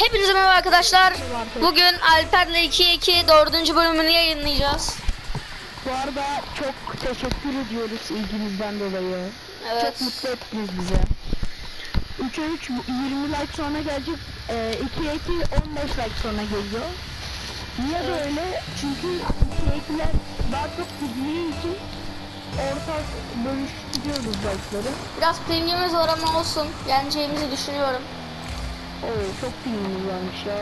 Hepinize merhaba arkadaşlar. Bugün Alper'le 2-2 dördüncü bölümünü yayınlayacağız. Bu arada çok teşekkür ediyoruz ilginizden dolayı. Evet. Çok mutlu ettiniz bize. 3'e 3 20 like sonra gelecek. Ee, 2'ye 2 15 like sonra geliyor. Niye Evet. böyle? Çünkü 2'ye 2'ler daha çok gittiği için ortak bölüştürüyoruz like'ları. Biraz pingimiz var ama olsun. Yeneceğimizi düşünüyorum. Oo çok filmimiz varmış ya.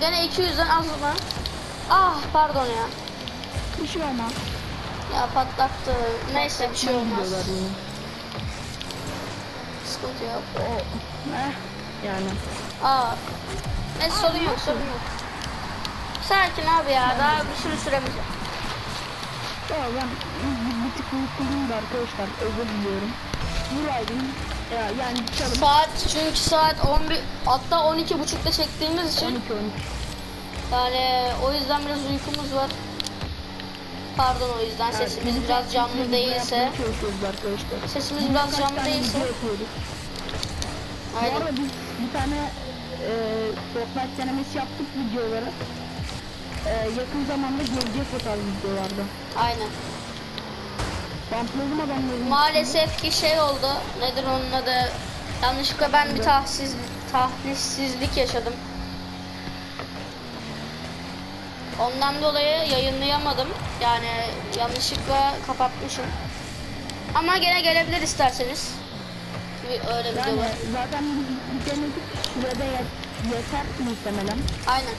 Gene 200'den az mı? Ah pardon ya. Bir şey olmaz. Ya patlattı. Neyse bir şey olmaz. Sıkıntı yok. O, eh, yani. Aa. Neyse sorun yok sorun yok. Sakin abi ya daha bir sürü süremiz var. Ya ben bir, tık mutluyum da arkadaşlar özür diliyorum. Buraydım. Ya yani çalım Saat çünkü saat 11 hatta 12 buçukta çektiğimiz için 12 12. yani o yüzden biraz uykumuz var. Pardon o yüzden sesimiz biraz canlı değilse sesimiz biraz canlı değilse. Bu aynen arada biz bir tane e, Fortnite denemesi yaptık videolara. E, yakın zamanda gelecek o tarz videolarda. aynen. Bantladım adamları. Maalesef ki şey oldu. Nedir onun adı? Yanlışlıkla ben bir tahsiz tahlissizlik yaşadım. Ondan dolayı yayınlayamadım. Yani yanlışlıkla kapatmışım. Ama gene gelebilir isterseniz. Bir Öyle yani videolar. zaten biz bir denedik. Yet- yeter muhtemelen. Aynen.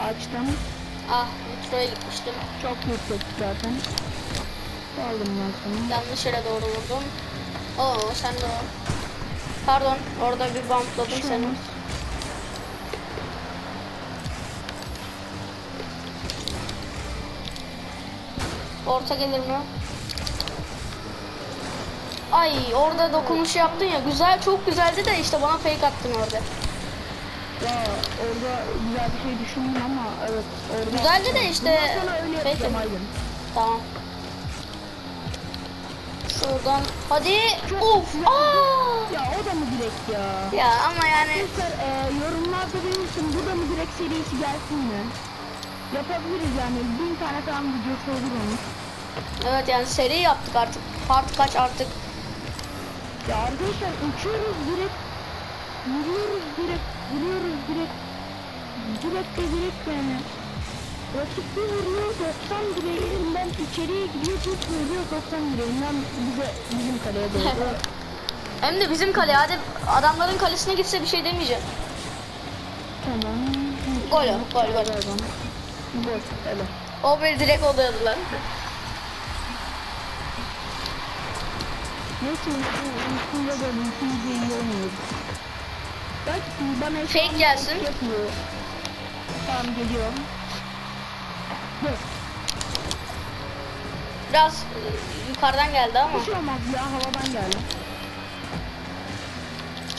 Açtım. Ah metroya gitmiştim. Çok yüksek zaten. Aldım ben sana. Yanlış yere doğru vurdum. Oo sen de o. Pardon orada bir bumpladım seni. Orta gelir mi? Ay orada dokunuş yaptın ya güzel çok güzeldi de işte bana fake attın orada. Ya orada güzel bir şey düşündüm ama evet orada... Güzeldi de işte Bundan sonra öyle yapacağım. Aydın. Tamam. Şuradan hadi of aa Ya o da mı direkt ya? ya ama yani Arkadaşlar e, yorumlarda benim için bu da mı direkt serisi gelsin mi? Yapabiliriz yani bin tane falan videosu olur onun. evet yani seri yaptık artık part kaç artık Ya arkadaşlar uçuyoruz direkt, vuruyoruz direkt, vuruyoruz direkt, direkt de direkt yani. Rakip bir vuruyor 90 direğinden içeriye gidiyor, bir vuruyor 90 direğinden bize, bizim kaleye doğru. hem de bizim kale hadi adamların kalesine gitse bir şey demeyeceğim. tamam. Gol o, gol, gol. Gol. O bir direkt oluyordular. Neyse üstünde de mümkün iyi olmuyor. Bak bana Fake gelsin. yapıyor. Tamam geliyorum. Dur. Biraz e, yukarıdan geldi ama Bir şey olmaz ya havadan geldi.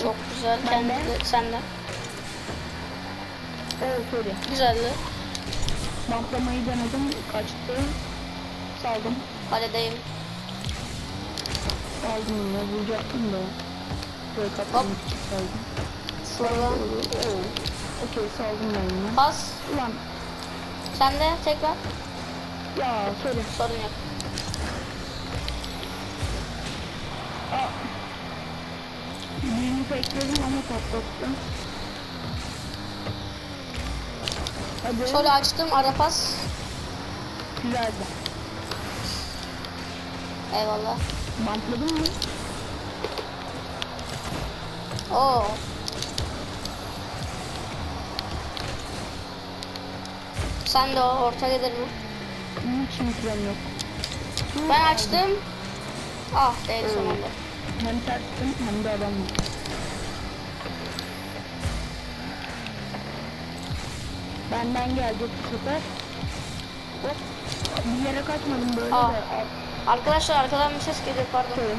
çok güzel Ben kendi de. senden. Oh sorry. Güzeldi. Bantlamayı denedim. Kaçtı. Saldım. Kaledeyim. Saldım ya. Vuracaktım da. Böyle katlamak için saldım. Şuradan. Oo. Okey saldım ben yine. Pas. Ulan Sen de tekrar. ya sorry. Sorun yok. Aa. Birini bekledim ama patlattım. Hadi. Şöyle açtım ara pas. Güzeldi. Eyvallah. Bantladın mı? Oo. Sen de o orta gelir mi? Hiç mikrem yok. Ben açtım. Ah değil sonunda. Hem tersim hem de adam var. Benden gelecek bu sefer. Hop. Bir yere kaçmadım böyle Aa. de. Aa, Arkadaşlar arkadan bir ses geliyor pardon. Şöyle.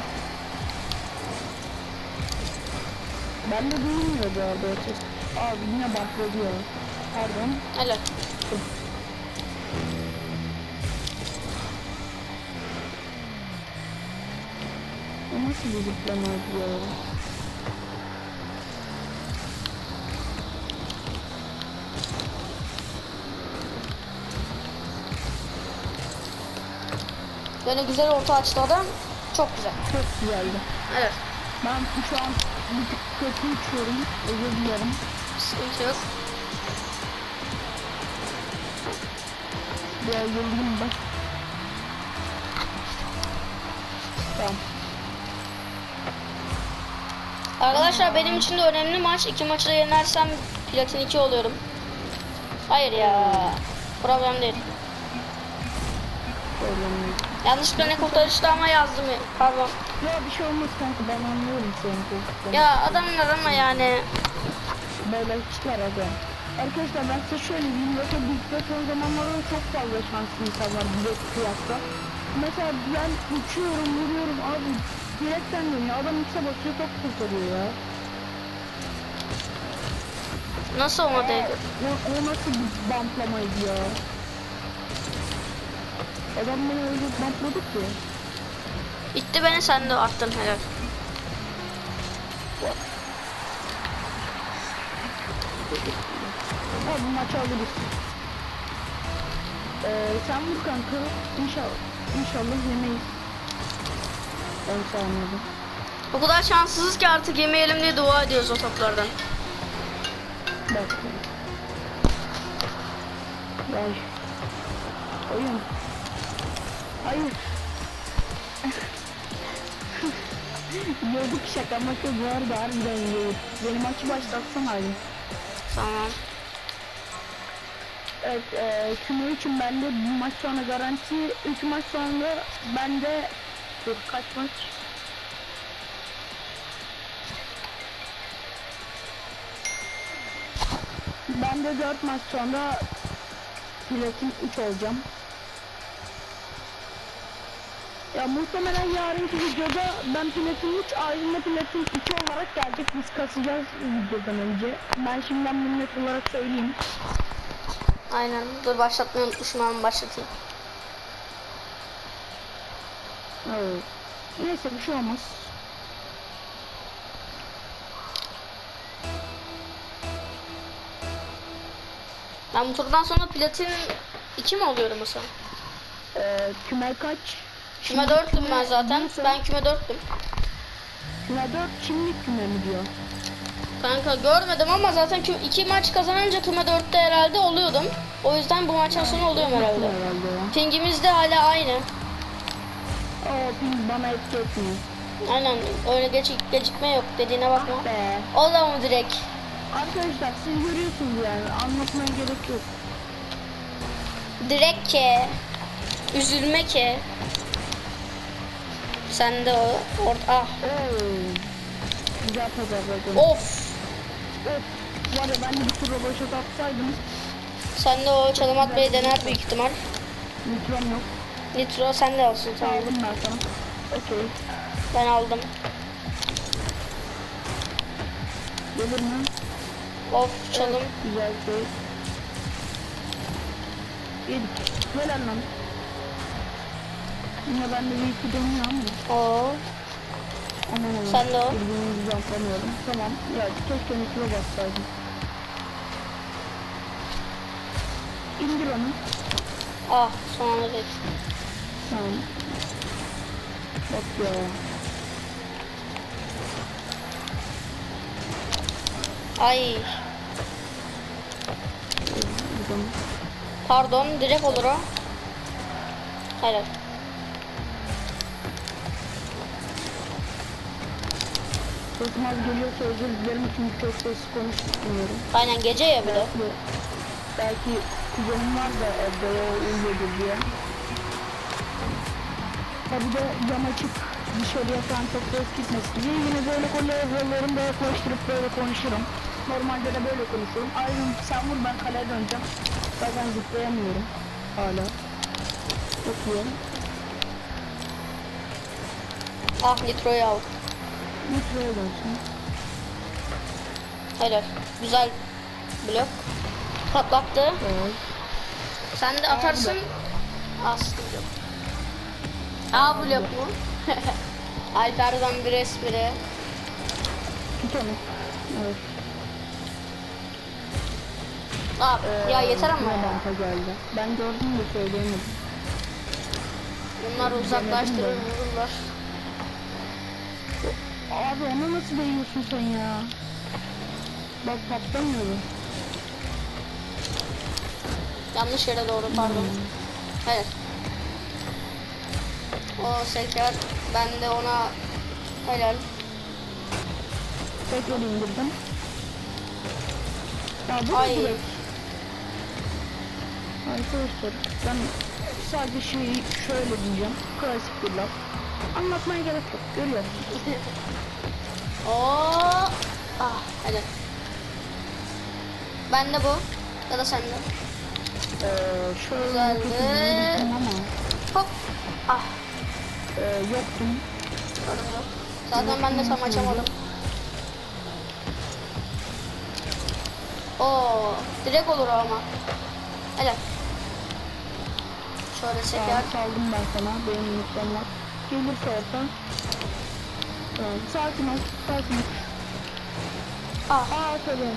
Ben de duyulmuyor bu arada o ses. Abi yine bantladı ya. Pardon. Helal. nasıl bu zıplama ya? Böyle güzel orta açtı adam. Çok güzel. Çok güzeldi. Evet. Ben şu an bir tık kötü uçuyorum. Özür dilerim. Sıkıntı yok. Biraz yoruldum bak. Tamam. Arkadaşlar benim için de önemli maç. İki maçı da yenersem platin 2 oluyorum. Hayır ya. Problem değil. Problem. Yanlışlıkla ne kurtarıştı ama yazdım ya. Pardon. Ya bir şey olmaz kanka ben anlıyorum seni çocuklar. Ya adamlar ama yani. Böyle işler abi. Arkadaşlar ben size şöyle diyeyim. Yoksa Big son zamanlarda çok fazla şanslı insan var bir kıyasla. Mesela ben uçuyorum, vuruyorum abi. Direkten dönüyor. Adam ikse basıyor top kurtarıyor ya. Nasıl değdi? O, o nasıl bir bamplamaydı ya? Adam beni öyle bampladı ki. İtti beni sen de attın helal. Ha bu maçı alırız. Ee, sen vur kanka. İnşallah, inşallah yemeyiz. Ben sanmıyorum. O kadar şanssızız ki artık yemeyelim diye dua ediyoruz o toplardan. Bak. Vay. Oyun. Hayır. Yiyorduk şaka maka bu arada harbiden yiyorduk. Beni maçı başlatsan hadi. Tamam. Evet, e, küme için bende bir maç sonra garanti, üç maç sonra bende dur kaç maç? Ben de 4 maç sonra platin 3 olacağım. Ya muhtemelen yarınki videoda ben platin 3, ayrıca platin 2 olarak gelecek. Biz kasacağız videodan önce. Ben şimdiden bunu net olarak söyleyeyim. Aynen. Dur başlatmayı unutmuşum ama başlatayım. Evet. Neyse bir şey olmaz. Ben bu turdan sonra platin 2 mi oluyorum mesela? Ee, küme kaç? Küme 4'tüm ben zaten. Ben küme 4'tüm. Küme 4 kimlik küme mi diyor? Kanka görmedim ama zaten kü- iki maç kazanınca küme 4'te herhalde oluyordum. O yüzden bu maçtan sonra oluyorum herhalde. Herhalde. Pingimiz de hala aynı. O bana etki etmiyor. Aynen öyle geç gecikme yok dediğine bakma. Be. O mı direkt? Arkadaşlar siz görüyorsunuz yani anlatmaya gerek yok. Direkt ke. Üzülme ke. Sen de o orada ah. Oo. Güzel pazarladım. Of. Of. Var ya ben de bir tur roboşat atsaydım. Sen de o çalım atmayı dener büyük ihtimal. Mikrom yok. Nitro sen de alsın tamam. Aldım ben sana. Okey. Ben aldım. Gelir mi? Of çalım. Güzel şey. Yedik. Helal lan. Yine ben de bir iki dönüyor ama. Oo. Aman. Sen de o. Birbirimizi zamplamıyorum. Tamam. Ya keşke mikro bassaydım. İndir onu. Ah son anda değil. Tamam. Bak ya. Ay Buradan. pardon direkt olur o. Hayır. Az geliyorsa özür dilerim çünkü çok sesli konuşmuyorum. Aynen gece ya bir de. Belki, belki kuzenim var da evde uyuyordur diye. Tabi de cam açık dışarıya falan çok ses gitmesin diye yine böyle kole evralarında yaklaştırıp böyle konuşurum. Normalde de böyle konuşurum. Ayrım sen vur ben kaleye döneceğim. Zaten zıplayamıyorum hala. Çok iyi. Ah nitroyu aldım. Nitro'ya dönsün. Helal. Güzel blok. Patlattı. Evet. Sen de atarsın. Aslında yok. A blok mu? Alper'den bir espri. Evet. Aa, ya yeter ama ya. banka geldi. Ben gördüm de söyleyemedim. Bunlar uzaklaştırır vururlar. Abi onu nasıl değiyorsun sen ya? Bak patlamıyor bu. Yanlış yere doğru pardon. Hayır. O seker. Ben de ona helal. Tekrar indirdim. Ya bu Ay. direkt. Arkadaşlar ben sadece şeyi şöyle diyeceğim. Klasik bir laf. Anlatmaya gerek yok. Görüyorsun. Oo. Ah hadi. Ben de bu. Ya da sende. Ee, şöyle Güzeldi. ama Hop. Ah. E, yoktum. Zaten ben de tam açamadım. Oo, direkt olur ama. Helal. Şöyle çeker. saldım ben sana. Benim var. Gelirse orta. Tamam. Sakin ol. Sakin ol. Ah, Aa tabii.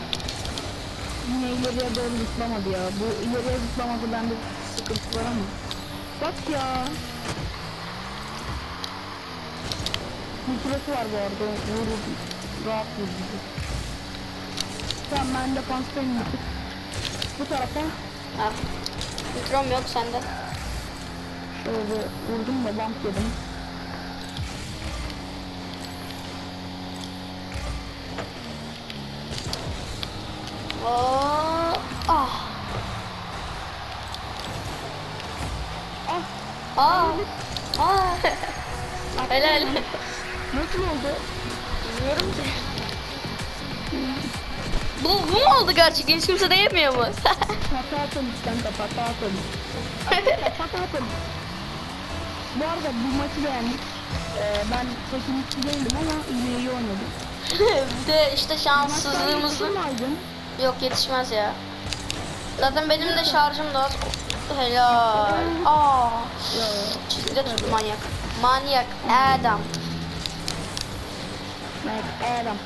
Yine ileriye doğru zıplamadı ya. Bu ileriye zıplamadı bende sıkıntı var ama. Bak ya. Mikresi var bu arada. Vurur. Rahat vurur. Tamam ben de panstayım artık. Bu tarafa ah. Mikrom yok sende. şöyle vurdum da bump yedim. Oo, ah. Ah Ah. Ah. Helal. Nasıl oldu? Bilmiyorum ki. Bu, bu mu oldu gerçekten? Hiç kimse de yemiyor mu? Hata atalım. Hata atalım. Bu arada bu maçı beğendik. Ee, ben teknikçi değilim ama yine iyi oynadım. bir de işte şanssızlığımızı... Yok yetişmez ya. Zaten benim de şarjım da az. Helal. Aa. Çizgide tuttu manyak. Manyak adam. Evet, Adam.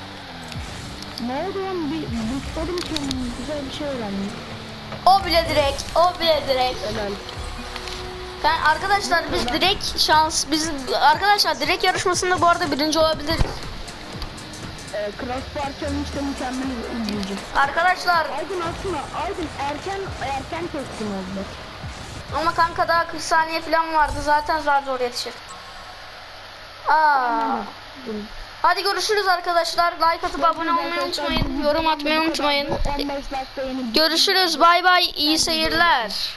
Ne oldu lan? Bir bıkladım kendimi. Güzel bir şey öğrendim. O bile direkt. O bile direkt. Helal. Ben arkadaşlar biz direkt şans biz arkadaşlar direkt yarışmasında bu arada birinci olabiliriz. Ee, Crossbar Challenge'da mükemmel izleyici. Arkadaşlar Aydın aslında Aydın erken erken teslim oldu. ama kanka daha 40 saniye falan vardı zaten zar zor yetişir. Aa. Hadi görüşürüz arkadaşlar. Like atıp abone olmayı unutmayın. Yorum atmayı unutmayın. 15 dakika yeni Görüşürüz. Bay bay. İyi seyirler.